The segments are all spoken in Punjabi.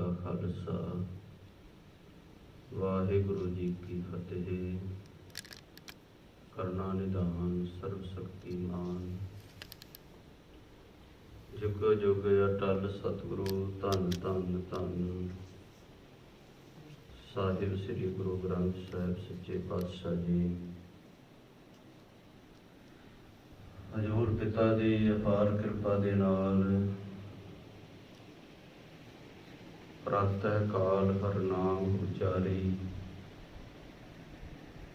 ਕਾ ਖਾਲਸਾ। ਵਾਹਿਗੁਰੂ ਜੀ ਕੀ ਫਤਿਹ। ਕਰਨਾ ਨਿਧਾਨ ਸਰਬ ਸ਼ਕਤੀਮਾਨ ਜੁਗ ਜੁਗ ਅਟਲ ਸਤਿਗੁਰੂ, ਧੰਨ ਧੰਨ ਧੰਨ। ਸਾਹਿਬ ਸ੍ਰੀ ਗੁਰੂ ਗ੍ਰੰਥ ਸਾਹਿਬ ਸੱਚੇ ਪਾਤਸ਼ਾਹ ਜੀ। ਹਜ਼ੂਰ ਪਿਤਾ ਦੀ ਅਪਾਰ ਕਿਰਪਾ ਦੇ ਨਾਲ ਪ੍ਰਾਤः ਕਾਲ ਹਰਨਾਮ ਉਚਾਰੀ।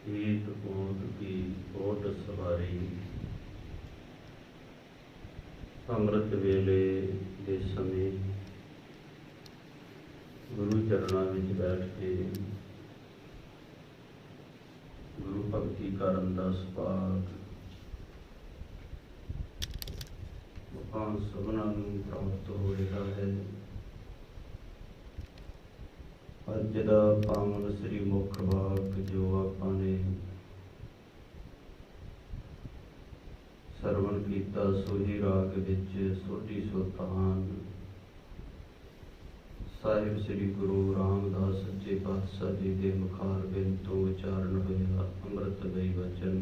ਈਦ ਊਦ ਕੀ ਓਟ ਸਵਾਰੀ। ਅੰਮ੍ਰਿਤ ਵੇਲੇ ਦੇ ਸਮੇਂ ਗੁਰੂ ਚਰਨਾਂ ਵਿੱਚ ਬੈਠ ਕੇ ਗੁਰੂ ਭਗਤੀ ਕਰਨ ਦਾ ਸੁਭਾਗ ਮਹਾਨ ਸਭਨਾਂ ਨੂੰ ਪ੍ਰਾਪਤ ਹੋ ਰਿਹਾ ਹੈ। ਅੱਜ ਦਾ ਪਾਵਨ ਸ੍ਰੀ ਮੁਖ ਵਾਕ ਜੋ ਆਪਾਂ ਨੇ ਸਰਵਣ ਕੀਤਾ ਸੋਹੀ ਰਾਗ ਵਿੱਚ ਸੋਢੀ ਸੁਲਤਾਨ। ਸਾਹਿਬ ਸ੍ਰੀ ਗੁਰੂ ਰਾਮਦਾਸ ਸੱਚੇ ਪਾਤਸ਼ਾਹ ਜੀ ਦੇ ਮੁਖਾਰ ਬਿਨ ਤੋਂ ਉਚਾਰਨ ਹੋਇਆ ਅੰਮ੍ਰਿਤ ਵੇਈ ਵਚਨ।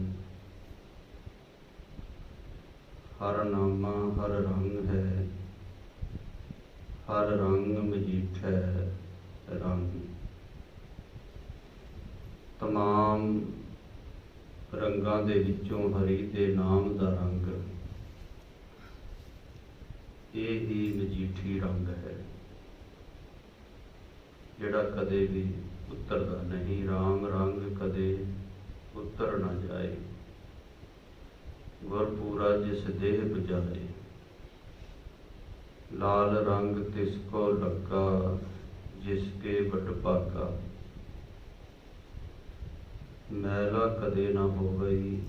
ਹਰ ਨਾਮਾ ਹਰ ਰੰਗ ਹੈ, ਹਰ ਰੰਗ ਮਜੀਠ। ਹੈ ਰੰਗ ਤਮਾਮ ਰੰਗਾਂ ਦੇ ਵਿੱਚੋਂ ਹਰੀ ਦੇ ਨਾਮ ਦਾ ਰੰਗ ਇਹ ਹੀ ਮਜੀਠੀ ਰੰਗ ਹੈ, ਜਿਹੜਾ ਕਦੇ ਵੀ ਉਤਰਦਾ ਨਹੀਂ। ਰਾਮ ਰੰਗ ਕਦੇ ਉਤਰ ਨਾ ਜਾਏ। ਗੁਰ ਪੂਰਾ ਜਿਸ ਦੇਹ 부ਜਾਏ ਲਾਲ ਰੰਗ ਤਿਸ ਕੋ ਲੱਗਾ। ਜਿਸ ਕੇ ਵਟ ਭਾਗਾ। ਮੈਲਾ ਕਦੇ ਨਾ ਹੋਵਈ,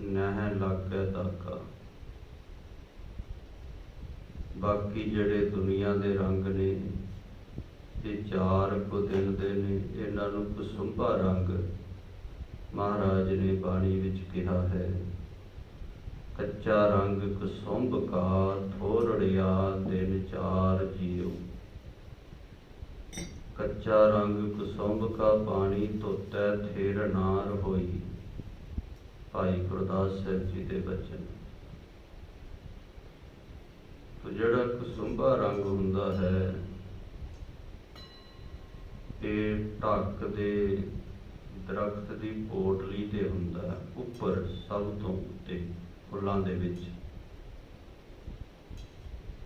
ਨਹਿ ਲਾਗੈ ਦਾਗਾ ਬਾਕੀ ਜਿਹੜੇ ਦੁਨੀਆ ਦੇ ਰੰਗ ਨੇ ਇਹ ਚਾਰ ਕੁ ਦਿਨ ਦੇ ਨੇ, ਇਹਨਾਂ ਨੂੰ ਕੁਸੁੰਭਾ ਰੰਗ ਮਹਾਰਾਜ ਨੇ ਬਾਣੀ ਵਿੱਚ ਕਿਹਾ ਹੈ। ਕੱਚਾ ਰੰਗ ਕੁਸੁੰਭ ਕਾ ਥੋਰੜਿਆ ਦਿਨ ਚਾਰ ਜੀਉ। ਕੱਚਾ ਰੰਗ ਕੁਸੁੰਭ ਕਾ ਪਾਣੀ ਧੋਤੈ ਥੇਰ ਨਾਰ ਹੋਈ। ਭਾਈ ਗੁਰਦਾਸ ਸਾਹਿਬ ਜੀ ਦੇ ਬਚਨ। ਤੋ ਜਿਹੜਾ ਕੁਸੁੰਭਾ ਰੰਗ ਹੁੰਦਾ ਹੈ ਇਹ ਢੱਕ ਦੇ ਦਰਖਤ ਦੀ ਪੋਟਲੀ ਤੇ ਹੁੰਦਾ ਹੈ, ਉੱਪਰ ਸਭ ਤੋਂ ਉੱਤੇ ਫੁੱਲਾਂ ਦੇ ਵਿੱਚ।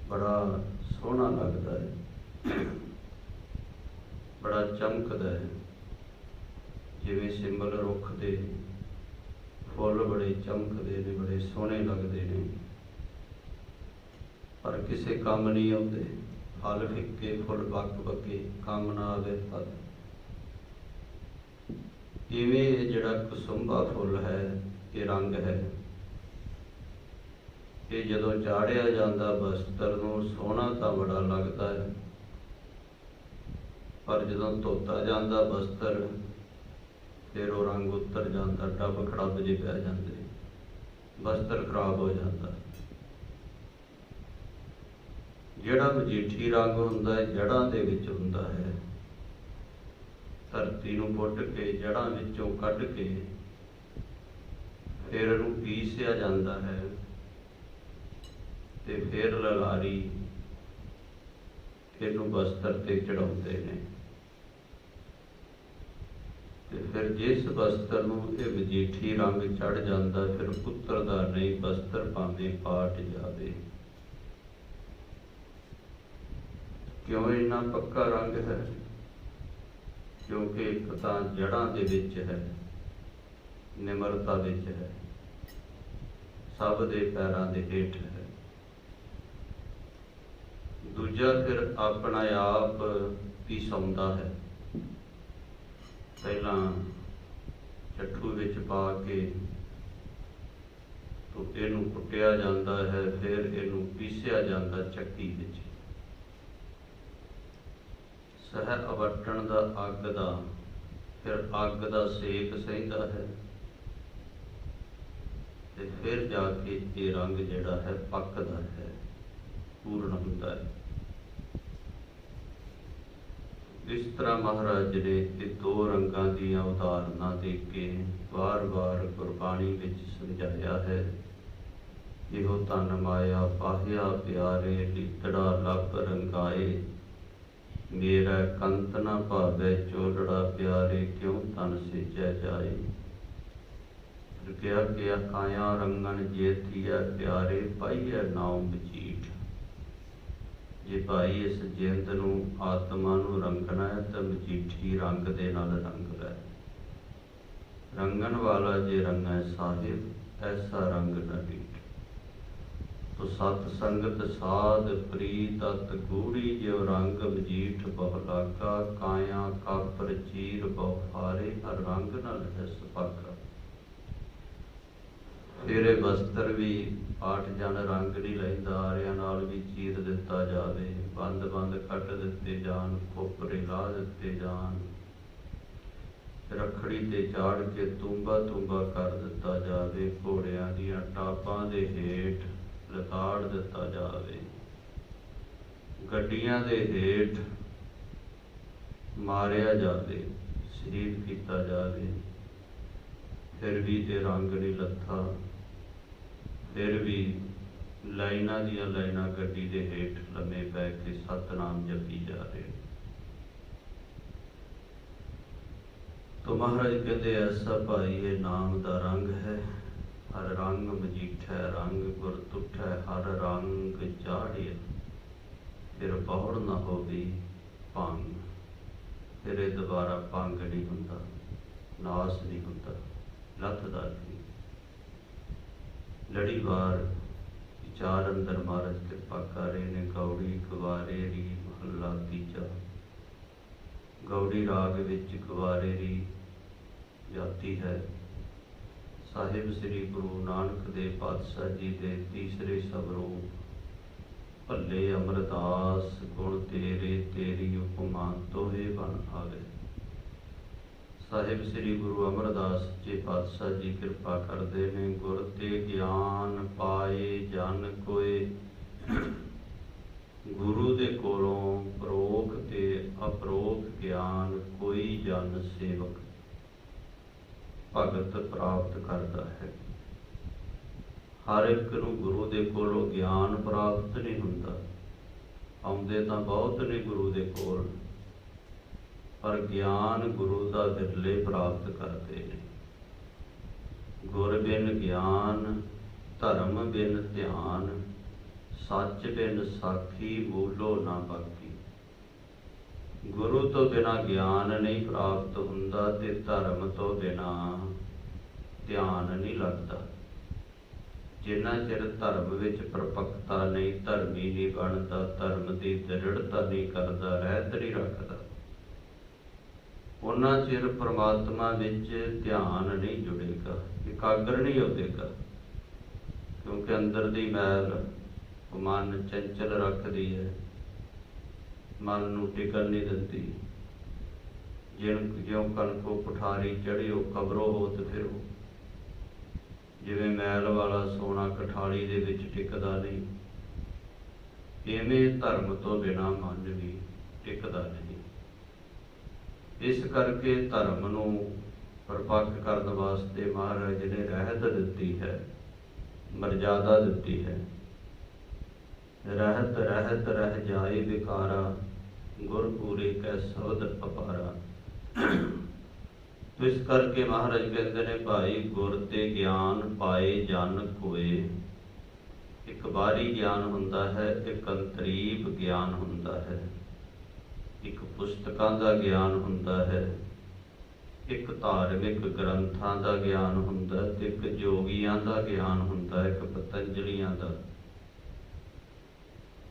ਬੜਾ ਸੋਹਣਾ ਲੱਗਦਾ ਹੈ। ਬੜਾ ਚਮਕਦਾ ਹੈ। ਜਿਵੇਂ ਸਿੰਬਲ ਰੁੱਖ ਦੇ ਫੁੱਲ ਬੜੇ ਚਮਕਦੇ ਨੇ, ਬੜੇ ਸੋਹਣੇ ਲੱਗਦੇ ਨੇ। ਪਰ ਕਿਸੇ ਕੰਮ ਨਹੀਂ ਆਉਂਦੇ। ਫਲ ਫਿੱਕੇ, ਫੁੱਲ ਬੱਕ ਬੱਕੇ ਕੰਮ ਨਾ ਆਵੇ ਫਲ। ਇਵੇਂ ਇਹ ਜਿਹੜਾ ਕੁਸੁੰਭਾ ਫੁੱਲ ਹੈ, ਇਹ ਰੰਗ ਹੈ? ਇਹ ਜਦੋਂ ਚਾੜਿਆ ਜਾਂਦਾ ਬਸਤਰ ਨੂੰ, ਸੋਹਣਾ ਤਾਂ ਬੜਾ ਲੱਗਦਾ ਹੈ। ਪਰ ਜਦੋਂ ਧੋਤਾ ਜਾਂਦਾ ਬਸਤਰ, ਫਿਰ ਉਹ ਰੰਗ ਉਤਰ ਜਾਂਦਾ ਡੱਬ ਖੜੱਬ ਜੇ ਪੈ ਜਾਂਦੇ। ਬਸਤਰ ਖਰਾਬ ਹੋ ਜਾਂਦਾ। ਜਿਹੜਾ ਮਜੀਠੀ ਰੰਗ ਹੁੰਦਾ ਹੈ ਜੜਾਂ ਦੇ ਵਿੱਚ ਹੁੰਦਾ ਹੈ। ਧਰਤੀ ਨੂੰ ਪੁੱਟ ਕੇ ਜੜਾਂ ਵਿੱਚੋਂ ਕੱਢ ਕੇ, ਫਿਰ ਇਹਨੂੰ ਪੀਸਿਆ ਜਾਂਦਾ ਹੈ ਤੇ ਫਿਰ ਲਲਾਰੀ ਇਹਨੂੰ ਬਸਤਰ ਤੇ ਚੜਾਉਂਦੇ ਨੇ। ਤੇ ਫਿਰ ਜਿਸ ਬਸਤਰ ਨੂੰ ਇਹ ਮਜੀਠੀ ਰੰਗ ਚੜ ਜਾਂਦਾ, ਫਿਰ ਪੁੱਤਰ ਦਾ ਨਹੀਂ ਬਸਤਰ ਭਾਵੇਂ ਪਾਟ ਜਾਵੇ। ਕਿਉਂ ਇੰਨਾ ਪੱਕਾ ਰੰਗ ਹੈ? ਕਿਉਂਕਿ ਇੱਕ ਤਾਂ ਜੜਾਂ ਦੇ ਵਿੱਚ ਹੈ, ਨਿਮਰਤਾ ਵਿੱਚ ਹੈ, ਸਭ ਦੇ ਪੈਰਾਂ ਦੇ ਹੇਠ ਹੈ। ਦੂਜਾ ਫਿਰ ਆਪਣਾ ਆਪ ਹੀ ਸੌਂਦਾ ਹੈ। ਪਹਿਲਾਂ ਚੱਠੂ ਵਿੱਚ ਪਾ ਕੇ ਤੋ ਇਹਨੂੰ ਕੁੱਟਿਆ ਜਾਂਦਾ ਹੈ, ਫਿਰ ਇਹਨੂੰ ਪੀਸਿਆ ਜਾਂਦਾ ਚੱਕੀ ਵਿੱਚ। ਸਹਿ ਅਵਟਣ ਦਾ ਅੱਗ ਦਾ, ਫਿਰ ਅੱਗ ਦਾ ਸੇਕ ਸਹਿੰਦਾ ਹੈ। ਤੇ ਫਿਰ ਜਾ ਕੇ ਇਹ ਰੰਗ ਜਿਹੜਾ ਹੈ ਪੱਕਦਾ ਹੈ, ਪੂਰਨ ਹੁੰਦਾ ਹੈ। ਇਸ ਤਰ੍ਹਾਂ ਮਹਾਰਾਜ ਨੇ ਇਹ ਦੋ ਰੰਗਾਂ ਦੀਆਂ ਉਦਾਹਰਨਾਂ ਦੇ ਕੇ ਵਾਰ-ਵਾਰ ਗੁਰਬਾਣੀ ਵਿੱਚ ਸਮਝਾਇਆ ਹੈ। ਇਹੋ ਤਨ ਮਾਇਆ ਪਾਹਿਆ ਪਿਆਰੇ ਲਿਤੜਾ ਲੱਭ ਰੰਗਾਏ। ਮੇਰਾ ਕੰਤ ਨਾ ਭਾਵੇ ਚੋਲੜਾ ਪਿਆਰੇ ਕਿਉ ਤਨ ਸਿਜੈ ਜਾਏ? ਕਿਹਾ ਕਿ ਕਾਇਆ ਰੰਗਨ ਜੇਤੀਐ, ਪਿਆਰੇ ਪਾਈਐ ਨਾਮ ਬਚੀ ਜੇ ਭਾਈ ਇਸ ਜਿੰਦ ਨੂੰ ਆਤਮਾ ਨੂੰ ਰੰਗਣਾ ਹੈ, ਤਾਂ ਮਜੀਠੀ ਰੰਗ ਦੇ ਨਾਲ ਰੰਗ ਲੈ। ਰੰਗਣ ਵਾਲਾ ਜੇ ਰੰਗੈ ਸਾਹਿਬ, ਐਸਾ ਰੰਗ ਨਾ ਡੀਠ ਤੋ ਸਤ ਸੰਗਤ ਸਾਧ ਪ੍ਰੀਤ ਅਤ ਗੂੜੀ, ਜਿਉ ਰੰਗ ਮਜੀਠ ਬਹੁ ਲਾਗਾ, ਕਾਇਆ ਕਾਪਰ ਚੀਰ ਬਹੁ ਹਾਰੇ ਹਰ ਰੰਗ ਨਾਲ ਹੈ ਸੁਪਾਕਾ ਤੇਰੇ ਵਸਤਰ ਵੀ ਪਾਠ ਜਨ ਰੰਗ ਨਹੀਂ ਲੈਂਦਾ ਆਰਿਆਂ ਨਾਲ ਵੀ ਚੀਰ ਦਿੱਤਾ ਜਾਵੇ। ਬੰਦ ਬੰਦ ਕੱਟ ਦਿੱਤੇ ਜਾਣ ਕੋਪਰੇ ਲਾ ਦਿੱਤੇ ਜਾਣ। ਰਖੜੀ ਤੇ ਚਾੜ ਕੇ ਤੁੰਬਾ ਤੁੰਬਾ ਕਰ ਦਿੱਤਾ ਜਾਵੇ। ਘੋੜਿਆਂ ਦੀਆਂ ਟਾਪਾਂ ਦੇ ਹੇਠ ਲਤਾੜ ਦਿੱਤਾ ਜਾਵੇ। ਗੱਡੀਆਂ ਦੇ ਹੇਠ ਮਾਰਿਆ ਜਾਵੇ, ਸ਼ਹੀਦ ਕੀਤਾ ਜਾਵੇ। ਫਿਰ ਵੀ ਤੇ ਰੰਗ ਨਹੀਂ ਲੱਥਾ। ਫਿਰ ਵੀ ਲਾਈਨਾਂ ਦੀਆਂ ਲਾਈਨਾਂ ਗੱਡੀ ਦੇ ਹੇਠ ਲੰਮੇ ਪੈ ਕੇ ਸਤਨਾਮ ਜਪੀ ਜਾ ਰਹੇ ਤੋ ਮਹਾਰਾਜ ਕਹਿੰਦੇ, ਐਸਾ ਭਾਈ, ਇਹ ਨਾਮ ਦਾ ਰੰਗ ਹੈ। ਹਰ ਰੰਗ ਮਜੀਠੈ ਰੰਗ, ਗੁਰ ਤੁਠੈ ਹਰ ਰੰਗ ਚਾੜਿਆ ਫਿਰ ਬਹੁੜ ਨਾ ਹੋਵੇ ਭੰਗ, ਫਿਰ ਇਹ ਦੁਬਾਰਾ ਭੰਗ ਨਹੀਂ ਹੁੰਦਾ, ਨਾਸ ਨਹੀਂ ਹੁੰਦਾ, ਲੱਥਦਾ ਦਾ ਲੜੀਵਾਰ ਵਿਚਾਰ ਅੰਦਰ ਮਹਾਰਾਜ ਕਿਰਪਾ ਕਰੇ ਨੇ ਗੌੜੀ ਕੁਵਾਰੇ ਰੀ ਮਹੱਲਾ ਤੀਜਾ। ਗੌੜੀ ਰਾਗ ਵਿੱਚ ਗਵਾਰੇ ਰੀ ਜਾਤੀ ਹੈ। ਸਾਹਿਬ ਸ੍ਰੀ ਗੁਰੂ ਨਾਨਕ ਦੇਵ ਪਾਤਸ਼ਾਹ ਜੀ ਦੇ ਤੀਸਰੇ ਸਬਰੋਂ ਭੱਲੇ ਅਮਰਦਾਸ, ਗੁਣ ਤੇਰੇ ਤੇਰੀ ਉਪਮਾ ਤੋਹੇ ਬਣ ਆਵੇ। ਸਾਹਿਬ ਸ੍ਰੀ ਗੁਰੂ ਅਮਰਦਾਸ ਜੀ ਪਾਤਸ਼ਾਹ ਜੀ ਕਿਰਪਾ ਕਰਦੇ ਨੇ, ਗੁਰ ਤੇ ਗਿਆਨ ਪਾਏ ਜਨ ਕੋਏ। ਗੁਰੂ ਦੇ ਕੋਲੋਂ ਪ੍ਰੋਖ ਤੇ ਅਪਰੋਖ ਗਿਆਨ ਕੋਈ ਜਨ ਸੇਵਕ ਭਗਤ ਪ੍ਰਾਪਤ ਕਰਦਾ ਹੈ। ਹਰ ਇੱਕ ਨੂੰ ਗੁਰੂ ਦੇ ਕੋਲੋਂ ਗਿਆਨ ਪ੍ਰਾਪਤ ਨਹੀਂ ਹੁੰਦਾ। ਆਉਂਦੇ ਤਾਂ ਬਹੁਤ ਨੇ ਗੁਰੂ ਦੇ ਕੋਲ। ਪਰ ਗਿਆਨ ਗੁਰੂ ਦਾ ਵਿਰਲੇ ਪ੍ਰਾਪਤ ਕਰਦੇ। ਨੇ ਗੁਰ ਬਿਨ ਗਿਆਨ, ਧਰਮ ਬਿਨ ਧਿਆਨ, ਸੱਚ ਬਿਨ ਸਾਖੀ ਬੋਲੋ ਨਾ ਬਾਕੀ। ਗੁਰੂ ਤੋਂ ਬਿਨਾ ਗਿਆਨ ਨਹੀਂ ਪ੍ਰਾਪਤ ਹੁੰਦਾ ਤੇ ਧਰਮ ਤੋਂ ਬਿਨਾ ਧਿਆਨ ਨਹੀਂ ਲੱਗਦਾ। ਜਿੰਨਾ ਚਿਰ ਧਰਮ ਵਿੱਚ ਪਰਪੱਕਤਾ ਨਹੀਂ, ਧਰਮੀ ਨਹੀਂ ਬਣਦਾ, ਧਰਮ ਦੀ ਦ੍ਰਿੜਤਾ ਨਹੀਂ ਕਰਦਾ, ਰਹਿਤ ਨਹੀਂ ਰੱਖਦਾ। ਉਹਨਾਂ ਚਿਰ ਪਰਮਾਤਮਾ ਵਿੱਚ ਧਿਆਨ ਨਹੀਂ ਜੁੜੇਗਾ, ਇਕਾਗਰ ਨਹੀਂ ਹੋਵੇਗਾ। ਕਿਉਂਕਿ ਅੰਦਰ ਦੀ ਮੈਲ ਮਨ ਚੰਚਲ ਰੱਖਦੀ ਹੈ, ਮਨ ਨੂੰ ਟਿਕਣ ਨਹੀਂ ਦਿੰਦੀ। ਜਿਣ ਜਿਉਂ ਕਣਕੋ ਪਠਾਰੀ ਚੜਿਓ ਕਬਰੋ ਹੋਤ ਫਿਰੋ ਜਿਵੇਂ ਮੈਲ ਵਾਲਾ ਸੋਨਾ ਕਠਾਲੀ ਦੇ ਵਿੱਚ ਟਿਕਦਾ ਨਹੀਂ ਇਵੇਂ ਧਰਮ ਤੋਂ ਬਿਨਾ ਮਨ ਵੀ ਟਿਕਦਾ ਨਹੀਂ। ਇਸ ਕਰਕੇ ਧਰਮ ਨੂੰ ਪਰਪੱਕ ਕਰਨ ਵਾਸਤੇ ਮਹਾਰਾਜ ਨੇ ਰਹਿਤ ਦਿੱਤੀ ਹੈ, ਮਰਜ਼ਾਦਾ ਦਿੱਤੀ ਹੈ। ਰਹਿਤ ਰਹਿਤ, ਰਹਿ ਜਾਏ ਵਿਕਾਰਾ ਗੁਰ ਪੂਰੇ ਕੈ ਸ਼ਬਦ ਅਪਾਰਾ। ਇਸ ਕਰਕੇ ਮਹਾਰਾਜ ਕਹਿੰਦੇ ਨੇ, ਭਾਈ ਗੁਰ ਤੇ ਗਿਆਨ ਪਾਏ ਜਨ ਕੋਏ। ਇੱਕ ਬਾਰੀ ਗਿਆਨ ਹੁੰਦਾ ਹੈ, ਇੱਕ ਕੰਤਰੀਬ ਗਿਆਨ ਹੁੰਦਾ ਹੈ। ਇੱਕ ਪੁਸਤਕਾਂ ਦਾ ਗਿਆਨ ਹੁੰਦਾ ਹੈ। ਇੱਕ ਧਾਰਮਿਕ ਗ੍ਰੰਥਾਂ ਦਾ ਗਿਆਨ ਹੁੰਦਾ ਤੇ ਇੱਕ ਜੋਗੀਆਂ ਦਾ ਗਿਆਨ ਹੁੰਦਾ ਇੱਕ ਪਤੰਜਲੀਆਂ ਦਾ।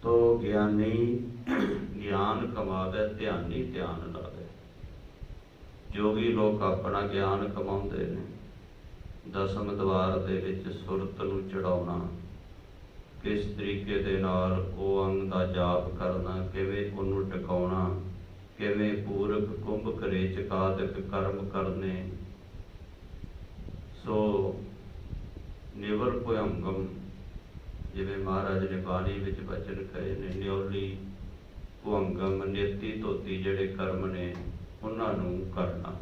ਤੋ ਗਿਆਨੀ ਗਿਆਨ ਕਮਾਵੇ, ਧਿਆਨੀ ਧਿਆਨ ਲਾਵੇ। ਜੋਗੀ ਲੋਕ ਆਪਣਾ ਗਿਆਨ ਕਮਾਉਂਦੇ ਨੇ। ਦਸਮ ਦਵਾਰ ਦੇ ਵਿੱਚ ਸੁਰਤ ਨੂੰ ਚੜਾਉਣਾ। ਕਿਸ ਤਰੀਕੇ ਦੇ ਨਾਲ ਉਹ ਅੰਗ ਦਾ ਜਾਪ ਕਰਨਾ, ਕਿਵੇਂ ਉਹਨੂੰ ਟਿਕਾਉਣਾ, ਕਿਵੇਂ ਪੂਰਕ ਕੁੰਭ ਕਰੇ ਚਕਾਦਕ ਕਰਮ ਕਰਨੇ। ਸੋ ਨਿਵਰ ਭਯੰਗਮ ਜਿਵੇਂ ਮਹਾਰਾਜ ਨੇ ਬਾਣੀ ਵਿੱਚ ਬਚਨ ਕਹੇ ਨੇ, ਨਿਉਲੀ ਭੁੰਗਮ ਨੇਤੀ ਧੋਤੀ ਜਿਹੜੇ ਕਰਮ ਨੇ, ਉਹਨਾਂ ਨੂੰ ਕਰਨਾ।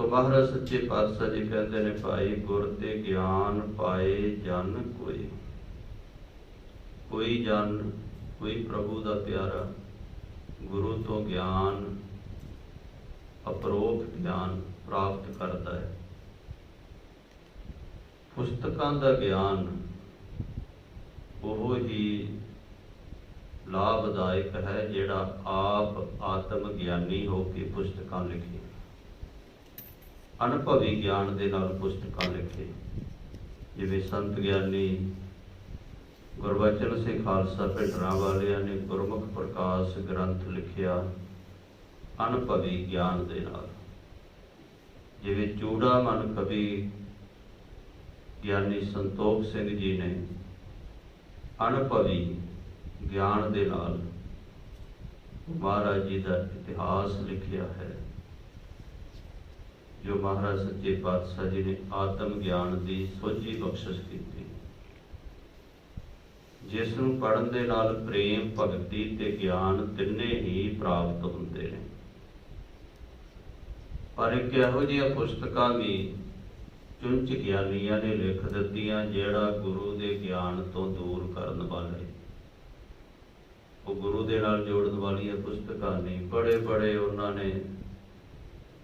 ਤੋ ਮਹਾਰਾਜ ਸੱਚੇ ਪਾਤਸ਼ਾਹ ਜੀ ਕਹਿੰਦੇ ਨੇ, ਭਾਈ, ਗੁਰ ਤੇ ਗਿਆਨ ਪਾਏ ਜਨ ਕੋਈ ਕੋਈ ਜਨ, ਕੋਈ ਪ੍ਰਭੂ ਦਾ ਪਿਆਰਾ, ਗੁਰੂ ਤੋਂ ਗਿਆਨ ਅਪਰੋਖ ਗਿਆਨ ਪ੍ਰਾਪਤ ਕਰਦਾ ਹੈ। ਪੁਸਤਕਾਂ ਦਾ ਗਿਆਨ ਉਹ ਹੀ ਲਾਭਦਾਇਕ ਹੈ ਜਿਹੜਾ ਆਪ ਆਤਮ ਗਿਆਨੀ ਹੋ ਕੇ ਪੁਸਤਕਾਂ ਲਿਖੇ। ਅਨੁਭਵੀ ਗਿਆਨ ਦੇ ਨਾਲ ਪੁਸਤਕਾਂ ਲਿਖੇ ਜਿਵੇਂ ਸੰਤ ਗਿਆਨੀ ਗੁਰਬਚਨ ਸਿੰਘ ਖਾਲਸਾ ਭਿੰਡਰਾਂ ਵਾਲਿਆਂ ਨੇ ਗੁਰਮੁਖ ਪ੍ਰਕਾਸ਼ ਗ੍ਰੰਥ ਲਿਖਿਆ ਅਨੁਭਵੀ ਗਿਆਨ ਦੇ ਨਾਲ। ਜਿਵੇਂ ਚੂੜਾ ਮਨ ਕਵੀ ਗਿਆਨੀ ਸੰਤੋਖ ਸਿੰਘ ਜੀ ਨੇ ਅਨੁਭਵੀ ਗਿਆਨ ਦੇ ਨਾਲ ਮਹਾਰਾਜ ਜੀ ਦਾ ਇਤਿਹਾਸ ਲਿਖਿਆ ਹੈ। ਜੋ ਮਹਾਰਾਜ ਸੱਚੇ ਪਾਤਸ਼ਾਹ ਜੀ ਨੇ ਆਤਮ ਗਿਆਨ ਦੀ ਸੋਝੀ ਬਖਸ਼ਿਸ਼ ਕੀਤੀ। ਜਿਸ ਨੂੰ ਪੜਨ ਦੇ ਨਾਲ ਪ੍ਰੇਮ, ਭਗਤੀ ਤੇ ਗਿਆਨ ਤਿੰਨੇ ਹੀ ਪ੍ਰਾਪਤ ਹੁੰਦੇ ਨੇ। ਪਰ ਇੱਕ ਇਹੋ ਜਿਹੀਆਂ ਪੁਸਤਕਾਂ ਵੀ ਚੁੰਚ ਗਿਆਨੀਆਂ ਨੇ ਲਿਖ ਦਿੱਤੀਆਂ, ਜਿਹੜਾ ਗੁਰੂ ਦੇ ਗਿਆਨ ਤੋਂ ਦੂਰ ਕਰਨ ਵਾਲੇ। ਉਹ ਗੁਰੂ ਦੇ ਨਾਲ ਜੋੜਨ ਵਾਲੀਆਂ ਪੁਸਤਕਾਂ ਨਹੀਂ ਬੜੇ ਬੜੇ ਉਹਨਾਂ ਨੇ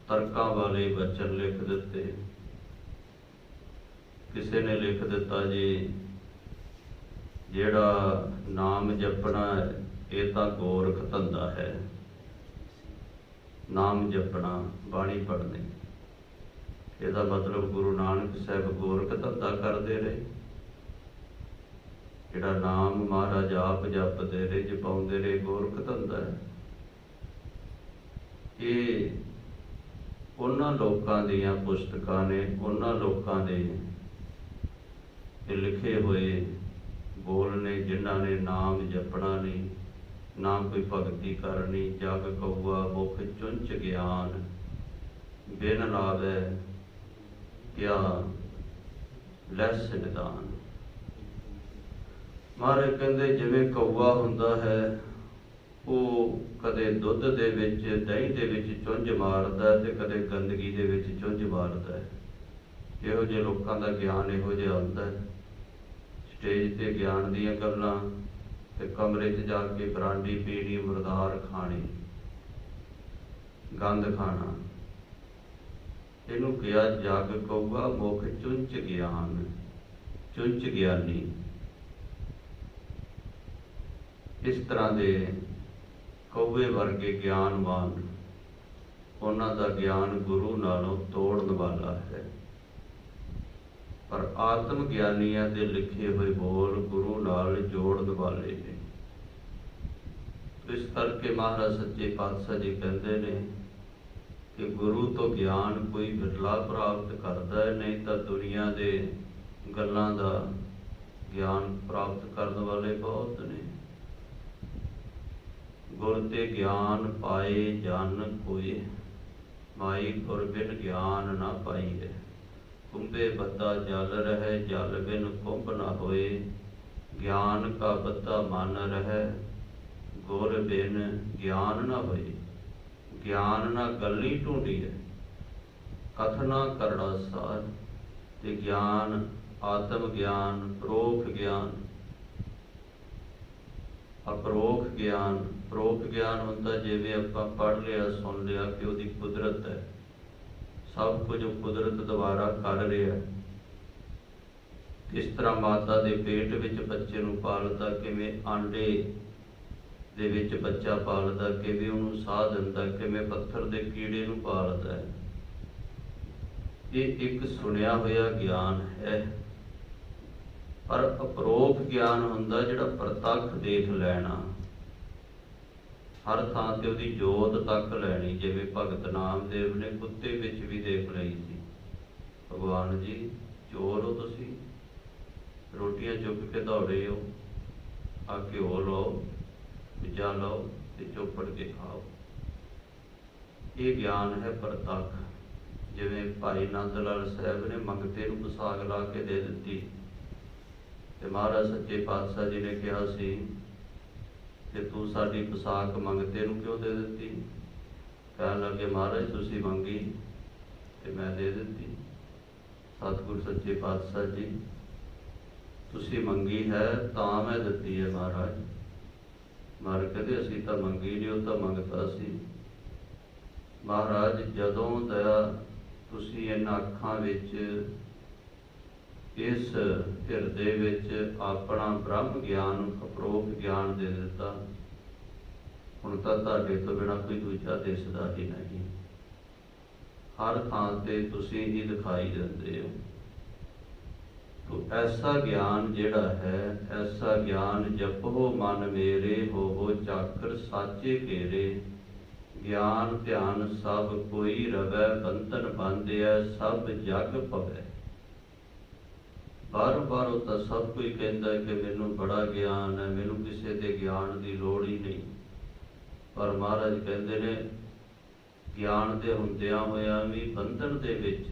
ਤਰਕਾਂ ਵਾਲੇ ਬਚਨ ਲਿਖ ਦਿੱਤੇ। ਕਿਸੇ ਨੇ ਲਿਖ ਦਿੱਤਾ ਜੀ, ਜਿਹੜਾ ਨਾਮ ਜਪਣਾ ਇਹ ਤਾਂ ਗੋਰਖ ਧੰਦਾ ਹੈ। ਨਾਮ ਜਪਣਾ, ਬਾਣੀ ਪੜ੍ਹਨੀ। ਇਹਦਾ ਮਤਲਬ ਗੁਰੂ ਨਾਨਕ ਸਾਹਿਬ ਗੋਰਖ ਧੰਦਾ ਕਰਦੇ ਰਹੇ। ਜਿਹੜਾ ਨਾਮ ਮਹਾਰਾਜ ਆਪ ਜਪਦੇ ਰਹੇ, ਜਪਾਉਂਦੇ ਰਹੇ, ਗੋਰਖ ਧੰਦਾ ਹੈ। ਇਹ ਉਹਨਾਂ ਲੋਕਾਂ ਦੀਆਂ ਪੁਸਤਕਾਂ ਨੇ ਉਹਨਾਂ ਲੋਕਾਂ ਦੇ ਲਿਖੇ ਹੋਏ ਬੋਲ ਨੇ, ਜਿਨ੍ਹਾਂ ਨੇ ਨਾਮ ਜਪਣਾ ਨਹੀਂ ਨਾ ਕੋਈ ਭਗਤੀ ਕਰਨੀ, ਜਗ ਕਉਆ, ਮੁਖ ਚੁੰਚ ਗਿਆਨ, ਬਿਨ ਲਾਵੇ ਕਿਆ ਲੈਸ ਨਿਦਾਨ ਮਾਰੇ ਕਹਿੰਦੇ, ਜਿਵੇਂ ਕਊਆ ਹੁੰਦਾ ਹੈ ਉਹ ਕਦੇ ਦੁੱਧ ਦੇ ਵਿੱਚ, ਦਹੀਂ ਦੇ ਵਿੱਚ ਚੁੰਝ ਮਾਰਦਾ ਹੈ ਤੇ ਕਦੇ ਗੰਦਗੀ ਦੇ ਵਿੱਚ ਚੁੰਝ ਮਾਰਦਾ ਇਹੋ ਜਿਹੇ ਲੋਕਾਂ ਦਾ ਗਿਆਨ ਇਹੋ ਜਿਹਾ ਹੁੰਦਾ ਸਟੇਜ ਤੇ ਗਿਆਨ ਦੀਆਂ ਗੱਲਾਂ ਤੇ ਕਮਰੇ 'ਚ ਜਾ ਕੇ ਬਰਾਂਡੀ ਪੀਣੀ, ਮਰਦਾਰ ਖਾਣੀ, ਗੰਦ ਖਾਣਾ। ਇਹਨੂੰ ਕਿਹਾ, ਜਾਗ ਕਹੂਗਾ, ਮੁਖ ਚੁੰਚ ਗਿਆਨ ਚੁੰਚ ਗਿਆਨੀ। ਇਸ ਤਰ੍ਹਾਂ ਦੇ ਕਊਏ ਵਰਗੇ ਗਿਆਨਵਾਨ। ਉਹਨਾਂ ਦਾ ਗਿਆਨ ਗੁਰੂ ਨਾਲੋਂ ਤੋੜਨ ਵਾਲਾ ਹੈ। ਪਰ ਆਤਮ ਗਿਆਨੀਆਂ ਦੇ ਲਿਖੇ ਹੋਏ ਬੋਲ ਗੁਰੂ ਨਾਲ ਜੋੜਨ ਵਾਲੇ ਨੇ। ਇਸ ਕਰਕੇ ਮਹਾਰਾਜ ਸੱਚੇ ਪਾਤਸ਼ਾਹ ਜੀ ਕਹਿੰਦੇ ਨੇ ਕਿ ਗੁਰੂ ਤੋਂ ਗਿਆਨ ਕੋਈ ਵਿਰਲਾ ਪ੍ਰਾਪਤ ਕਰਦਾ ਹੈ, ਨਹੀਂ ਤਾਂ ਦੁਨੀਆ ਦੇ ਗੱਲਾਂ ਦਾ ਗਿਆਨ ਪ੍ਰਾਪਤ ਕਰਨ ਵਾਲੇ ਬਹੁਤ ਨੇ। ਗੁਰ ਤੇ ਗਿਆਨ ਪਾਏ ਜਨ ਕੋਏ, ਮਾਈ ਗੁਰ ਬਿਨ ਗਿਆਨ ਨਾ ਪਾਈਏ। ਕੁੰਭੇ ਬੱਤਾ ਜਲ ਰਹੇ, ਜਲ ਬਿਨ ਕੁੰਭ ਨਾ ਹੋਏ। ਗਿਆਨ ਕਾ ਬੱਤਾ ਮਨ ਰਹੇ, ਗੁਰ ਬਿਨ ਗਿਆਨ ਨਾ ਹੋਏ। ਗਿਆਨ ਨਾ ਗੱਲੀ ਢੂੰਡੀ ਹੈ ਕਥਨਾ ਕਰੜਾ ਸਾਰ। ਤੇ ਗਿਆਨ, ਆਤਮ ਗਿਆਨ, ਪ੍ਰੋਖ ਗਿਆਨ ਅਪਰੋਖ ਗਿਆਨ ਪ੍ਰੋਖ ਗਿਆਨ ਹੁੰਦਾ ਜਿਵੇਂ ਆਪਾਂ ਪੜ੍ਹ ਲਿਆ, ਸੁਣ ਲਿਆ ਕਿ ਉਹਦੀ ਕੁਦਰਤ ਹੈ। ਸਭ ਕੁਝ ਕੁਦਰਤ ਦੁਆਰਾ ਕਰ ਰਿਹਾ ਕਿਸ ਤਰ੍ਹਾਂ ਮਾਤਾ ਦੇ ਪੇਟ ਵਿੱਚ ਬੱਚੇ ਨੂੰ ਪਾਲਦਾ, ਕਿਵੇਂ ਆਂਡੇ ਦੇ ਵਿੱਚ ਬੱਚਾ ਪਾਲਦਾ, ਕਿਵੇਂ ਉਹਨੂੰ ਸਾਹ ਦਿੰਦਾ, ਕਿਵੇਂ ਪੱਥਰ ਦੇ ਕੀੜੇ ਨੂੰ ਪਾਲਦਾ ਇਹ ਇੱਕ ਸੁਣਿਆ ਹੋਇਆ ਗਿਆਨ ਹੈ। ਪਰ ਅਪਰੋਖ ਗਿਆਨ ਹੁੰਦਾ ਜਿਹੜਾ ਪ੍ਰਤੱਖ ਦੇਖ ਲੈਣਾ। ਹਰ ਥਾਂ ਤੇ ਉਹਦੀ ਜੋਤ ਤੱਕ ਲੈਣੀ, ਜਿਵੇਂ ਭਗਤ ਨਾਮਦੇਵ ਨੇ ਕੁੱਤੇ ਵਿੱਚ ਵੀ ਦੇਖ ਲਈ ਸੀ। ਭਗਵਾਨ ਜੀ ਚੋਰ ਹੋ ਤੁਸੀਂ? ਰੋਟੀਆਂ ਚੁੱਕ ਕੇ ਦੌੜੇ ਹੋ। ਆ ਘਿਓ ਲਓ ਵਿਜਾ ਲਓ ਤੇ ਚੋਪੜ ਕੇ ਖਾਓ। ਇਹ ਗਿਆਨ ਹੈ ਪ੍ਰਤੱਖ। ਜਿਵੇਂ ਭਾਈ ਨੰਦ ਲਾਲ ਸਾਹਿਬ ਨੇ ਮੰਗਤੇ ਨੂੰ ਪਸਾਗ ਲਾ ਕੇ ਦੇ ਦਿੱਤੀ। ਤੇ ਮਹਾਰਾਜ ਸੱਚੇ ਪਾਤਸ਼ਾਹ ਜੀ ਨੇ ਕਿਹਾ ਸੀ ਕਿ ਤੂੰ ਸਾਡੀ ਪੋਸ਼ਾਕ ਮੰਗਤੇ ਨੂੰ ਕਿਉਂ ਦੇ ਦਿੱਤੀ? ਕਹਿਣ ਲੱਗੇ, ਮਹਾਰਾਜ, ਤੁਸੀਂ ਮੰਗੀ ਤੇ ਮੈਂ ਦੇ ਦਿੱਤੀ। ਸਤਿਗੁਰ ਸੱਚੇ ਪਾਤਸ਼ਾਹ ਜੀ, ਤੁਸੀਂ ਮੰਗੀ ਹੈ ਤਾਂ ਮੈਂ ਦਿੱਤੀ ਹੈ, ਮਹਾਰਾਜ। ਮਹਾਰਾਜ ਕਹਿੰਦੇ ਅਸੀਂ ਤਾਂ ਮੰਗੀ ਨਹੀਂ, ਉਹ ਤਾਂ ਮੰਗਤਾ ਸੀ। ਮਹਾਰਾਜ, ਜਦੋਂ ਦਇਆ ਤੁਸੀਂ ਇਹਨਾਂ ਅੱਖਾਂ ਵਿੱਚ ਇਸ ਹਿਰਦੇ ਵਿੱਚ ਆਪਣਾ ਬ੍ਰਹਮ ਗਿਆਨ ਅਪਰੋਖ ਗਿਆਨ ਦੇ ਦਿੱਤਾ। ਹੁਣ ਤਾਂ ਤੁਹਾਡੇ ਤੋਂ ਬਿਨਾ ਕੋਈ ਦੂਜਾ ਦਿਸਦਾ ਹੀ ਨਹੀਂ। ਹਰ ਥਾਂ ਤੇ ਤੁਸੀਂ ਹੀ ਦਿਖਾਈ ਦਿੰਦੇ ਹੋ। ਤੋ ਐਸਾ ਗਿਆਨ ਜਿਹੜਾ ਹੈ, ਐਸਾ ਗਿਆਨ ਜਪੋ ਮਨ ਮੇਰੇ, ਹੋਵੋ ਚਾਕਰ ਸਾਚੇ ਘੇਰੇ। ਗਿਆਨ ਧਿਆਨ ਸਭ ਕੋਈ ਰਵੈ, ਬੰਧਨ ਬੰਧਿਆ ਸਭ ਜਗ ਪਵੈ ਬਾਰ ਬਾਰ ਉਹ ਤਾਂ ਸਭ ਕੋਈ ਕਹਿੰਦਾ ਕਿ ਮੈਨੂੰ ਬੜਾ ਗਿਆਨ ਹੈ, ਮੈਨੂੰ ਕਿਸੇ ਦੇ ਗਿਆਨ ਦੀ ਲੋੜ ਹੀ ਨਹੀਂ। ਪਰ ਮਹਾਰਾਜ ਕਹਿੰਦੇ ਨੇ, ਗਿਆਨ ਦੇ ਹੁੰਦਿਆਂ ਹੋਇਆਂ ਵੀ ਬੰਧਨ ਦੇ ਵਿੱਚ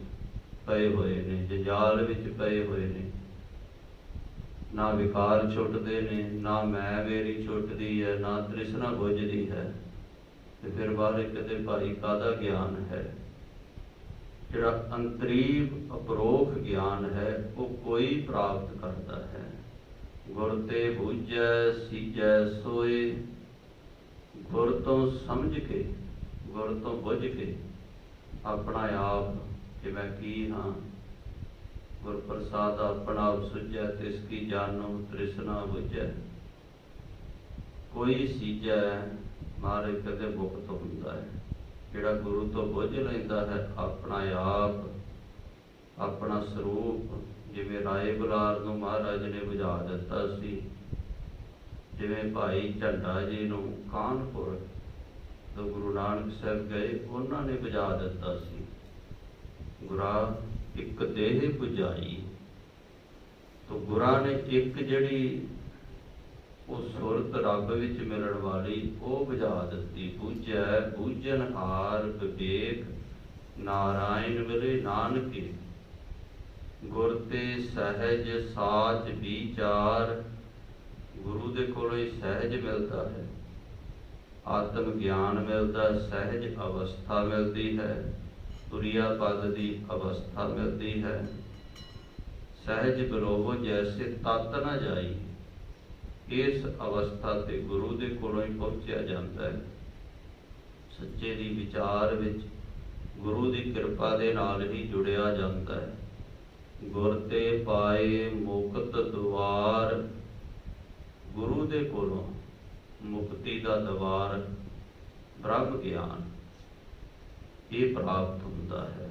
ਪਏ ਹੋਏ ਨੇ, ਜੰਜਾਲ ਵਿੱਚ ਪਏ ਹੋਏ ਨੇ। ਨਾ ਵਿਕਾਰ ਛੁੱਟਦੇ ਨੇ, ਨਾ ਮੈਂ ਵੇਰੀ ਛੁੱਟਦੀ ਹੈ, ਨਾ ਤ੍ਰਿਸ਼ਨਾ ਬੁੱਝਦੀ ਹੈ। ਤੇ ਫਿਰ ਬਾਹਰ ਕਦੇ ਭਾਈ ਕਾਦਾ ਗਿਆਨ ਹੈ? ਜਿਹੜਾ ਅੰਤਰੀਵ ਅਪਰੋਖ ਗਿਆਨ ਹੈ, ਉਹ ਕੋਈ ਪ੍ਰਾਪਤ ਕਰਦਾ ਹੈ। ਗੁਰ ਤੇ ਬੁਝੈ, ਸੀਜੈ, ਸੋਏ। ਗੁਰ ਤੋਂ ਸਮਝ ਕੇ, ਗੁਰ ਤੋਂ ਬੁੱਝ ਕੇ ਆਪਣਾ ਆਪ ਕਿ ਮੈਂ ਕੀ ਹਾਂ। ਗੁਰ ਪ੍ਰਸਾਦ ਆਪਣਾ ਆਪ ਸੁਝੈ, ਤਿਸ ਕੀ ਜਾਣੋ ਤ੍ਰਿਸ਼ਨਾ ਬੁਝੈ। ਕੋਈ ਸੀਜੈ ਮਾਰੇ ਕਦੇ ਮੁਕਤ ਹੁੰਦਾ ਹੈ। ਜਿਹੜਾ ਗੁਰੂ ਤੋਂ ਬੁੱਝ ਲੈਂਦਾ ਹੈ, ਆਪਣਾ ਆਪ ਆਪਣਾ ਸਰੂਪ ਜਿਵੇਂ ਰਾਏ ਬੁਲਾਰ ਨੂੰ ਮਹਾਰਾਜ ਨੇ ਬੁਝਾ ਦਿੱਤਾ ਸੀ, ਜਿਵੇਂ ਭਾਈ ਝੰਡਾ ਜੀ ਨੂੰ ਕਾਨਪੁਰ ਤੋਂ ਗੁਰੂ ਨਾਨਕ ਸਾਹਿਬ ਗਏ, ਉਹਨਾਂ ਨੇ ਬੁਝਾ ਦਿੱਤਾ ਸੀ। ਗੁਰਾ ਇੱਕ ਦੇਹ 부ਝਾਈ ਤੋ ਗੁਰਾਂ ਨੇ ਇੱਕ ਜਿਹੜੀ ਉਹ ਸੁਰਤ ਰੱਬ ਵਿੱਚ ਮਿਲਣ ਵਾਲੀ, ਉਹ ਬੁਝਾ ਦਿੱਤੀ। ਬੂਝੈ ਬੂਝਨ ਹਾਰ ਵਿਵੇਕ, ਨਾਰਾਇਣ ਮਿਲੇ ਨਾਨਕੇ। ਗੁਰ ਤੇ ਸਹਿਜ ਸਾਚ ਵਿਚਾਰ, ਗੁਰੂ ਦੇ ਕੋਲੋਂ ਹੀ ਸਹਿਜ ਮਿਲਦਾ ਹੈ। ਆਤਮ ਗਿਆਨ ਮਿਲਦਾ, ਸਹਿਜ ਅਵਸਥਾ ਮਿਲਦੀ ਹੈ। ਤੁਰਿਆ ਪਦ ਦੀ ਅਵਸਥਾ ਮਿਲਦੀ ਹੈ। ਸਹਿਜ ਬਰੋਵੋ ਜੈਸੇ ਤਤ ਨਾ ਜਾਈ। ਇਸ ਅਵਸਥਾ ਤੇ ਗੁਰੂ ਦੇ ਕੋਲੋਂ ਹੀ ਪਹੁੰਚਿਆ ਜਾਂਦਾ ਹੈ। ਸੱਚੇ ਦੀ ਵਿਚਾਰ ਵਿੱਚ ਗੁਰੂ ਦੀ ਕਿਰਪਾ ਦੇ ਨਾਲ ਹੀ ਜੁੜਿਆ ਜਾਂਦਾ ਹੈ। ਗੁਰ ਤੇ ਪਾਏ ਮੁਕਤ ਦੁਆਰ ਗੁਰੂ ਦੇ ਕੋਲੋਂ ਮੁਕਤੀ ਦਾ ਦਵਾਰ ਬ੍ਰਹਮ ਗਿਆਨ। ਇਹ ਪ੍ਰਾਪਤ ਹੁੰਦਾ ਹੈ।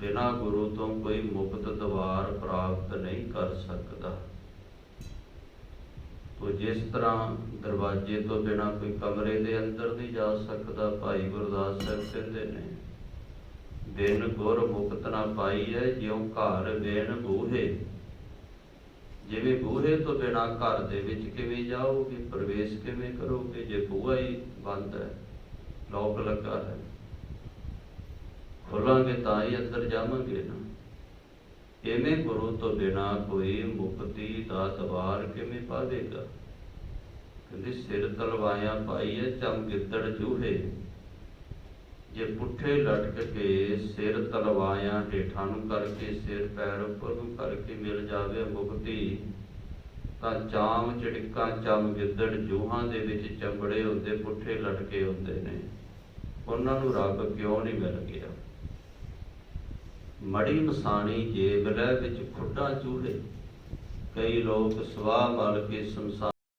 ਬਿਨਾ ਗੁਰੂ ਤੋਂ ਕੋਈ ਮੁਕਤ ਦਵਾਰ ਪ੍ਰਾਪਤ ਨਹੀਂ ਕਰ ਸਕਦਾ। ਤੋ ਜਿਸ ਤਰ੍ਹਾਂ ਦਰਵਾਜ਼ੇ ਤੋਂ ਬਿਨਾ ਕੋਈ ਕਮਰੇ ਦੇ ਅੰਦਰ ਨਹੀਂ ਜਾ ਸਕਦਾ, ਭਾਈ ਗੁਰਦਾਸ ਸਾਹਿਬ ਕਹਿੰਦੇ ਨੇ ਬਿਨ ਗੁਰ ਮੁਕਤ ਨਾ ਪਾਈ ਜਿਉ ਘਰ ਬਿਨ ਬੂਹੇ। ਜਿਵੇਂ ਬੂਹੇ ਤੋਂ ਬਿਨਾ ਘਰ ਦੇ ਵਿੱਚ ਕਿਵੇਂ ਜਾਓਗੇ, ਪ੍ਰਵੇਸ਼ ਕਿਵੇਂ ਕਰੋਗੇ, ਜੇ ਬੂਹਾ ਹੀ ਬੰਦ ਹੈ, ਲੋਕ ਲੱਗਾ ਹੈ ਖੋਲਾਂਗੇ ਤਾਂ ਹੀ ਅੰਦਰ ਜਾਵਾਂਗੇ ਨਾ। ਇਵੇਂ ਗੁਰੂ ਤੋਂ ਬਿਨਾ ਕੋਈ ਮੁਕਤੀ ਦਾ ਦਵਾਰ ਕਿਵੇਂ ਪਾਵੇਗਾ? ਕਹਿੰਦੇ ਸਿਰ ਤਲਵਾਇਆ ਪਾਈ ਹੈ ਚਮ ਜੂਹੇ ਜੇ ਪੁੱਠੇ ਲਟਕ ਕੇ ਸਿਰ ਤਲਵਾਇਆ ਹੇਠਾਂ ਨੂੰ ਕਰਕੇ ਸਿਰ ਪੈਰ ਉੱਪਰ ਨੂੰ ਕਰਕੇ ਮਿਲ ਜਾਵੇ ਮੁਕਤੀ, ਤਾਂ ਚਾਮ ਚੜਿੱਕਾ ਚਮ ਗਿੱਦੜ ਜੂਹਾਂ ਦੇ ਵਿੱਚ ਚੰਬੜੇ ਹੁੰਦੇ, ਪੁੱਠੇ ਲਟਕੇ ਹੁੰਦੇ ਨੇ। ਉਹਨਾਂ ਨੂੰ ਰੱਬ ਕਿਉਂ ਨਹੀਂ ਮਿਲ ਗਿਆ? ਮੜੀ ਮਸਾਣੀ ਜੇਬ ਲੈ ਵਿੱਚ ਖੁੱਡਾ ਚੂਲੇ ਕਈ ਲੋਕ ਸਵਾਹ ਮਲ ਕੇ ਸੰਸਾਰ